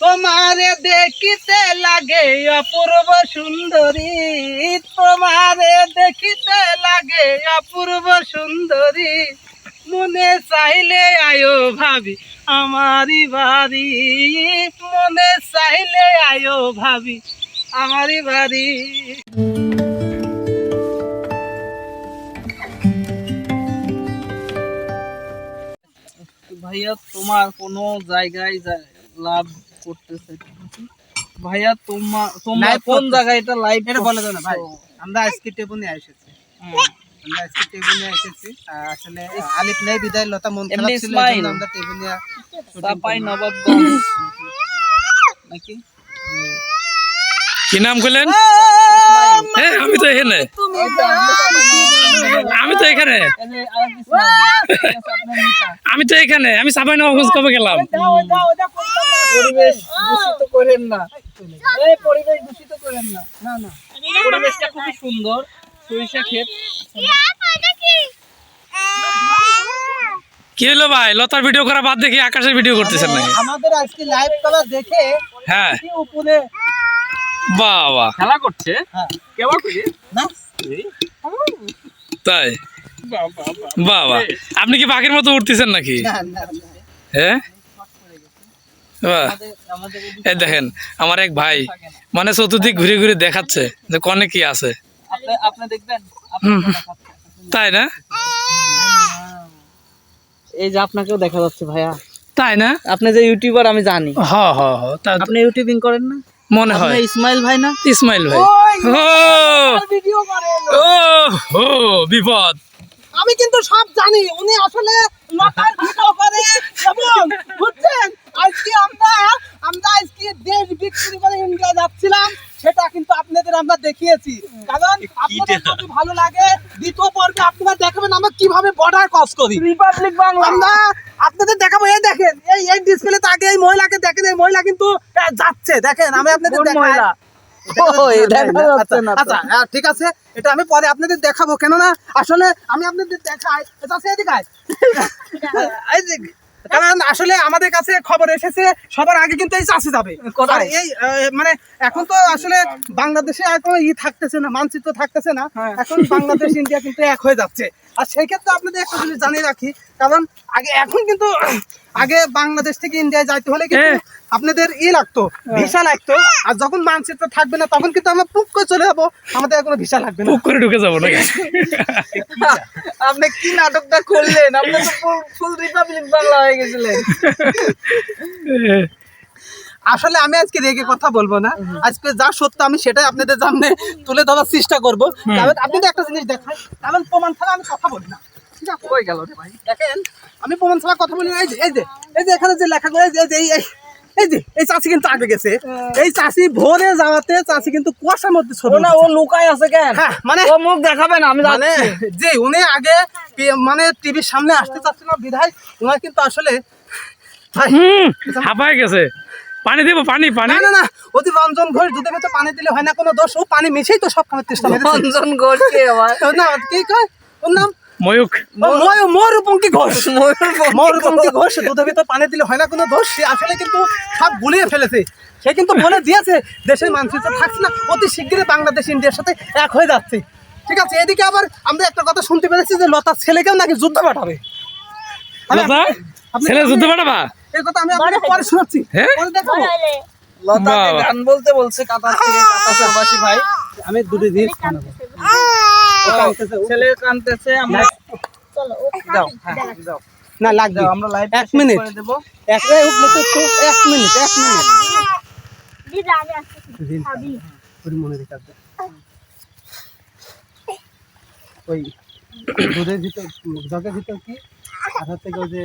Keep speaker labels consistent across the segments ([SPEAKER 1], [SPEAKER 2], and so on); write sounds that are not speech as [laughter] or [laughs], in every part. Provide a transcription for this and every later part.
[SPEAKER 1] তোমারে দেখিতে লাগে অপূর্ব সুন্দরী। তোমারে দেখিতে লাগে অপূর্ব সুন্দরী। মনে চাইলে আয়ো ভাবি আমারই বাড়ি। মনে চাইলে আয়ো ভাবি আমারই বাড়ি। ভাইয়া, তোমার কোনো জায়গায় লাভ করতেছে। ভাইয়া তোমার তোমার কোন। জায়গায় এটা লাইভ
[SPEAKER 2] এটা বলে দাও না ভাই। আমরা আজকে টেবুলে এসেছি। আমরা আজকে এসেছি। আসলে আলিফ নেই বিদায় লতা মন খারাপ ছিল আমরা
[SPEAKER 1] নবাবগঞ্জ নাকি?
[SPEAKER 3] কি নাম করলেন হ্যাঁ আমি তো এখানে। আমি তো এখানে। আমি তো এখানে। আমি সাবাই নবাবগঞ্জ কবে গেলাম?
[SPEAKER 1] পরিবেশ দূষিত করেন না। এই পরিবেশ দূষিত করেন না। না না। পরিবেশটা খুবই সুন্দর। সরিষা ক্ষেত।
[SPEAKER 3] কি হলো ভাই? লতার ভিডিও করা বাদ দেখি আকাশের ভিডিও করতেছেন নাকি?
[SPEAKER 2] আমাদের আজকে লাইভ করা দেখে
[SPEAKER 3] হ্যাঁ।
[SPEAKER 2] উপরে
[SPEAKER 3] বাবা।
[SPEAKER 1] খেলা করছে?
[SPEAKER 2] হ্যাঁ।
[SPEAKER 1] কেমন করে
[SPEAKER 2] না।
[SPEAKER 3] তাই? বাবা আপনি কি বাঘের মতো উঠতেছেন নাকি?
[SPEAKER 2] না, না, না।
[SPEAKER 3] হ্যাঁ বাহ।
[SPEAKER 1] আমাদের আমাদের এদিকে
[SPEAKER 3] এই দেখেন আমার এক ভাই মানে চতুর্দিক ঘুরে ঘুরে দেখাচ্ছে যে কনে কি আছে। তাই না?
[SPEAKER 1] এই যে আপনাকেও দেখা যাচ্ছে ভাইয়া।
[SPEAKER 3] তাই না?
[SPEAKER 1] আপনি যে ইউটিউবার আমি জানি। আপনি ইউটিউবিং করেন না?
[SPEAKER 3] মনে হয়।
[SPEAKER 1] ইসমাইল ভাই না?
[SPEAKER 3] ইসমাইল ভাই। ও! ও হো বিপদ।
[SPEAKER 2] আমি কিন্তু সব জানি উনি আসলে লতার ভিডিও করে। এবং বুঝছেন আজকে আমরা আমরা আজকে দেশ বিক্রি করে ইন্ডিয়া যাচ্ছিলাম সেটা কিন্তু আপনাদের আমরা দেখিয়েছি। কারণ আপনাদের যদি ভালো লাগে দ্বিতীয় পর্বে আপনারা দেখাবেন আমরা কীভাবে বর্ডার ক্রস করি।
[SPEAKER 1] রিপাবলিক বাংলা
[SPEAKER 2] আমরা আপনাদের দেখাবো এই দেখেন এই এই ডিসপ্লেতে আগে এই মহিলাকে দেখেন এই মহিলা কিন্তু যাচ্ছে। দেখেন আমি আপনাদের দেখাই। আচ্ছা হ্যাঁ, ঠিক আছে এটা আমি পরে আপনাদের দেখাবো কেননা আসলে আমি আপনাদের দেখাই। এটা [laughs] কারণ আসলে আমাদের কাছে খবর এসেছে সবার আগে কিন্তু এই চাষি যাবে। আর এই মানে এখন তো আসলে বাংলাদেশে কোনো ই থাকতেছে না মানচিত্র থাকতেছে না।
[SPEAKER 1] হ্যাঁ।
[SPEAKER 2] এখন বাংলাদেশ ইন্ডিয়া কিন্তু এক হয়ে যাচ্ছে। আর সেই ক্ষেত্রে আপনাদের একটা জিনিস জানিয়ে রাখি কারণ আগে এখন কিন্তু আগে বাংলাদেশ থেকে ইন্ডিয়ায় যাইতে হলে কিন্তু
[SPEAKER 3] হ্যাঁ।
[SPEAKER 2] আপনাদের ই লাগতো ভিসা লাগতো। আর যখন মানচিত্র থাকবে না তখন কিন্তু আমরা পুক করে চলে যাব। আমাদের কোনো ভিসা লাগবে না।
[SPEAKER 3] পুক করে ঢুকে যাব নাকি? [laughs]
[SPEAKER 1] আপনি কি নাটকটা করলেন? আপনি তো ফুল রিপাবলিক বাংলা হয়ে গেছিলেন।
[SPEAKER 2] আসলে আমি আজকে রেগে কথা বলব না। আজকে যা সত্য আমি সেটাই আপনাদের সামনে তুলে ধরার চেষ্টা করব। কারণ তো একটা জিনিস দেখাই কারণ প্রমাণ ছাড়া আমি কথা বলি না। ঠিক
[SPEAKER 1] কই গেল রে ভাই।
[SPEAKER 2] দেখেন আমি প্রমাণ ছাড়া কথা বলি এই যে এই যে এই যে এখানে যে লেখা করে এই যে এই এই- যে এই চাষি কিন্তু আগে গেছে। এই চাষি ভোরে যাওয়াতে চাষি কিন্তু কুয়াশার মধ্যে ছবি
[SPEAKER 1] না ও। লুকায় আছে কেন?
[SPEAKER 2] হ্যাঁ মানে
[SPEAKER 1] ও মুখ দেখাবে না আমি জানি
[SPEAKER 2] যে উনি আগে মানে টিভির সামনে আসতে চাচ্ছিল বিধায় ওনার কিন্তু আসলে
[SPEAKER 3] হাঁপায় গেছে। পানি দেবো পানি পানি।
[SPEAKER 2] না না না অতি রঞ্জন ঘোষ দুধের ভেতর পানি দিলে হয় না কোনো দোষ ও পানি মিশেই তো সব কামের চেষ্টা।
[SPEAKER 1] রঞ্জন
[SPEAKER 2] ও না কি কয়? ওর নাম
[SPEAKER 3] ময়ূক
[SPEAKER 2] ময়ূরপঙ্খী ঘোষ। ময়ূরপঙ্খী ঘোষ। দুধের ভিতর পানি দিলে হয় না কোনো দোষ। সে আসলে কিন্তু সব গুলিয়ে ফেলেছে। সে কিন্তু বলে দিয়েছে দেশের মানচিত্র থাকছে না অতি শিগগিরই বাংলাদেশ ইন্ডিয়ার সাথে এক হয়ে যাচ্ছে। ঠিক আছে এদিকে আবার আমরা একটা কথা শুনতে পেরেছি যে লতার ছেলেকেও নাকি যুদ্ধ পাঠাবে।
[SPEAKER 3] ছেলে যুদ্ধ পাঠাবা?
[SPEAKER 2] এই কথা আমি আপনাকে পরে শোনাচ্ছি।
[SPEAKER 3] হ্যাঁ?
[SPEAKER 2] পরে দেখাবো।
[SPEAKER 1] লতা গান বলতে বলছে কাতার থেকে কাতার ভাই।
[SPEAKER 2] আমি দুটো রিলস বানাবো
[SPEAKER 1] ছেলে কানতেছে আমরা যাও হ্যাঁ যাও।
[SPEAKER 2] না লাগবে।
[SPEAKER 1] যাও আমরা লাইভ
[SPEAKER 2] এক মিনিট। এক মিনিট এক মিনিট মনে ওই দুধের ভিতর জগের ভিতর কি? আর হচ্ছে যে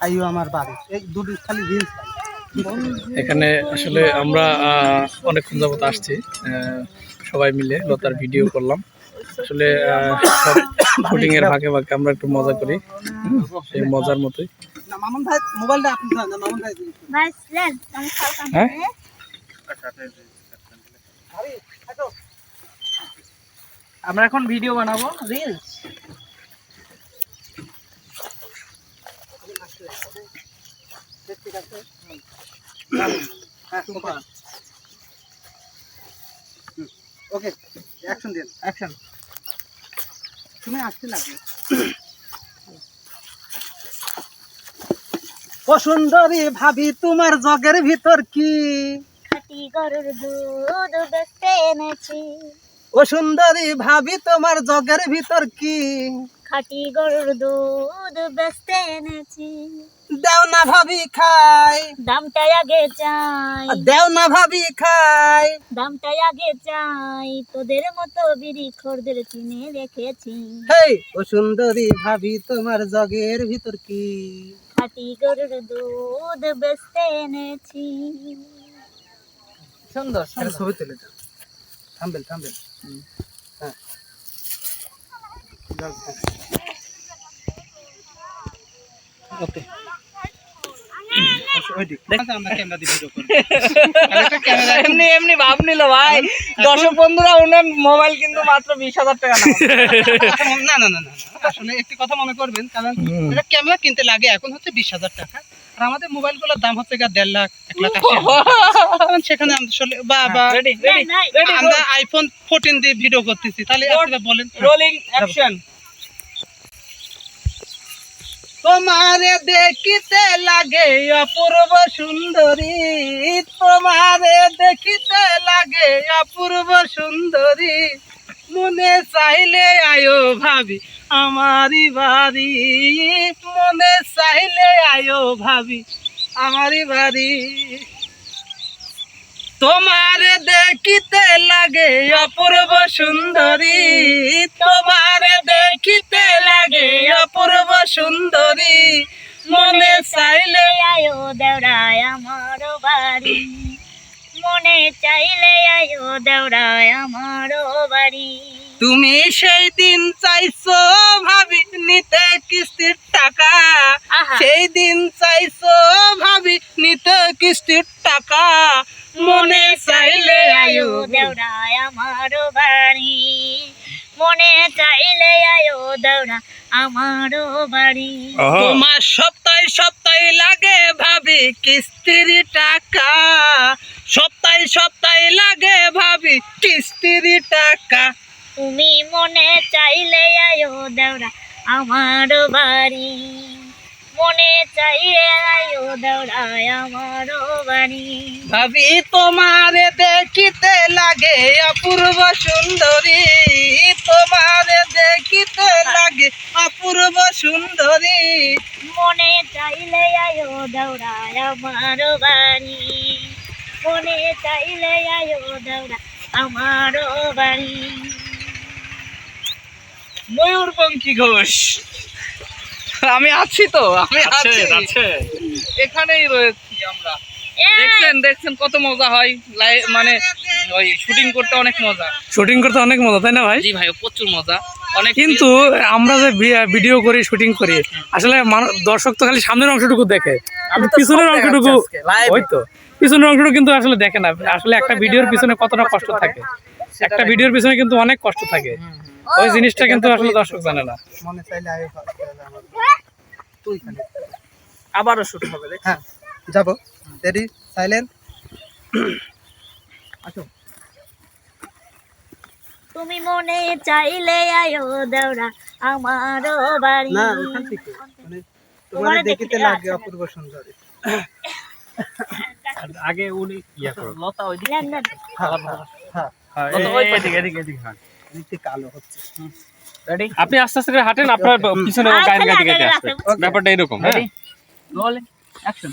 [SPEAKER 2] আইও আমার বাড়ি। এই দুটো খালি রিলস
[SPEAKER 3] এখানে আসলে আমরা আহ, অনেকক্ষণ যাবত আসছি। আহ, সবাই মিলে লতার ভিডিও করলাম। আসলে শুটিং এর ফাঁকে ফাঁকে আমরা একটু মজা করি। সেই মজার মতোই।
[SPEAKER 2] না মামুন ভাই মোবাইলটা আপনি দেন না মামুন ভাই দিন।
[SPEAKER 3] হ্যাঁ।
[SPEAKER 1] আমরা এখন ভিডিও বানাবো রিলস
[SPEAKER 2] ঠিক আছে হ্যাঁ ওকে ওকে অ্যাকশন দিন।
[SPEAKER 1] অ্যাকশন
[SPEAKER 2] তুমি আসতে লাগে ও সুন্দরী ভাবি তোমার জগের ভিতর কি?
[SPEAKER 4] খাটি গরুর দুধ বেচতে এনেছি।
[SPEAKER 2] ও সুন্দরী ভাবি তোমার জগের ভিতর কি?
[SPEAKER 4] খাটি গরুর দুধ বেচতে এনেছি।
[SPEAKER 2] দেও না ভাবি খাই।
[SPEAKER 4] দামটা আগে চাই।
[SPEAKER 2] দেও না ভাবি খাই।
[SPEAKER 4] দামটা আগে চাই। তোদের মতো বিড়ি খোরদের চিনে রেখেছি।
[SPEAKER 2] হেই ও সুন্দরী ভাবি তোমার জগের ভিতর কি?
[SPEAKER 4] খাটি গরুর দুধ বেচতে এনেছি।
[SPEAKER 1] সুন্দর সুন্দর।
[SPEAKER 2] ছবি তুলে দাও। থামবেল থামবেল। হ্যাঁ যাও, হ্যাঁ।
[SPEAKER 1] ওকে
[SPEAKER 2] আচ্ছা, ওই দিক। আচ্ছা, আমরা ক্যামেরা দিয়ে ভিডিও করব। [laughs]
[SPEAKER 1] এমনি এমনি ভাব নিল ভাই। দর্শক বন্ধুরা ওনার মোবাইল কিন্তু মাত্র বিশ হাজার টাকা [laughs] না
[SPEAKER 2] না না না না না। আসলে একটি কথা মনে করবেন কারণ এটা ক্যামেরা কিনতে লাগে এখন হচ্ছে বিশ হাজার টাকা। আর আমাদের মোবাইলগুলোর দাম হচ্ছে গিয়ে দেড় লাখ এক লাখ সেখানে আমরা আসলে বা বা আমরা আইফোন ফোরটিন দিয়ে ভিডিও করতেছি। তাহলে বলেন।
[SPEAKER 1] রোলিং অ্যাকশন
[SPEAKER 2] তোমারে দেখিতে লাগে অপূর্ব সুন্দরী। তোমারে দেখিতে লাগে অপূর্ব সুন্দরী। মনে চাইলে আয়ো ভাবি আমারই বাড়ি। মনে চাইলে আয়ো ভাবি আমারই বাড়ি। তোমারে দেখিতে লাগে অপূর্ব সুন্দরী। তোমারে দেখিতে লাগে অপূর্ব সুন্দরী। মনে চাইলে
[SPEAKER 4] আয়ো দেওড়ায় আমার বাড়ি। মনে চাইলে আয়ো দেওড়ায় আমার বাড়ি।
[SPEAKER 2] তুমি সেই দিন চাইছো ভাবি নিতে কিস্তির টাকা। সেই দিন চাইছো ভাবি নিতে কিস্তির
[SPEAKER 4] দেওড়া আমার বাড়ি
[SPEAKER 2] তোমার সপ্তাহে সপ্তাহে লাগে ভাবি কিস্তির টাকা। সপ্তাহে সপ্তাহে লাগে ভাবি কিস্তির টাকা।
[SPEAKER 4] তুমি মনে চাইলে আয়ো দেওড়া আমার বাড়ি। মনে চাইলে আয়ো আমার বাড়ি।
[SPEAKER 2] ভাবি তোমারে দেখিতে লাগে অপূর্ব সুন্দরী। তোমারে দেখিতে লাগে অপূর্ব সুন্দরী
[SPEAKER 4] মনে চাইলে আয়ো দেওড়ায় আমার বাড়ি মনে চাইলে আয়ো দেওড়া আমার বাড়ি
[SPEAKER 1] ময়ূরপঙ্খী ঘোষ। আমি আছি তো আমি আছি এখানেই রয়েছি আমরা। দেখছেন দেখছেন কত মজা হয়। মানে ওই শুটিং করতে অনেক মজা।
[SPEAKER 3] শুটিং করতে অনেক মজা তাই না ভাই?
[SPEAKER 1] জি ভাই প্রচুর মজা।
[SPEAKER 3] কিন্তু আমরা যে ভিডিও করি শুটিং করি আসলে দর্শক তো খালি সামনের অংশটুকু দেখে। পিছনের অংশটুকু
[SPEAKER 1] দেখাচ্ছি আজকে, live
[SPEAKER 3] ওই তো। পিছনের অংশটুকু কিন্তু আসলে দেখে না। আসলে একটা ভিডিওর পিছনে কতটা কষ্ট থাকে। একটা ভিডিওর পিছনে কিন্তু অনেক কষ্ট থাকে। ওই জিনিসটা কিন্তু আসলে দর্শক জানে না।
[SPEAKER 2] মনে চাইলে
[SPEAKER 1] আবারও শুট হবে দেখ
[SPEAKER 2] হ্যাঁ যাব। রেডি [clears throat] সাইলেন্ট
[SPEAKER 4] তুমি মনে চাইলে আয়ো দেওড়া আমার বাড়ি।
[SPEAKER 2] না ওখান থেকে। মানে তোমারে দেখিতে লাগে অপূর্ব সুন্দরী।
[SPEAKER 3] আগে উনি ইয়া করো।
[SPEAKER 1] লতা ওই দিকে।
[SPEAKER 2] হ্যাঁ হ্যাঁ
[SPEAKER 1] লতা ওই দিকে এদিকে এদিকে হ্যাঁ।
[SPEAKER 2] দেখতে কালো হচ্ছে।
[SPEAKER 1] রেডি
[SPEAKER 3] আপনি আস্তে আস্তে করে হাঁটেন আপনার পিছনে
[SPEAKER 4] আগে আগে রাখতে
[SPEAKER 3] ব্যাপারটা এরকম।
[SPEAKER 1] Ready rolling action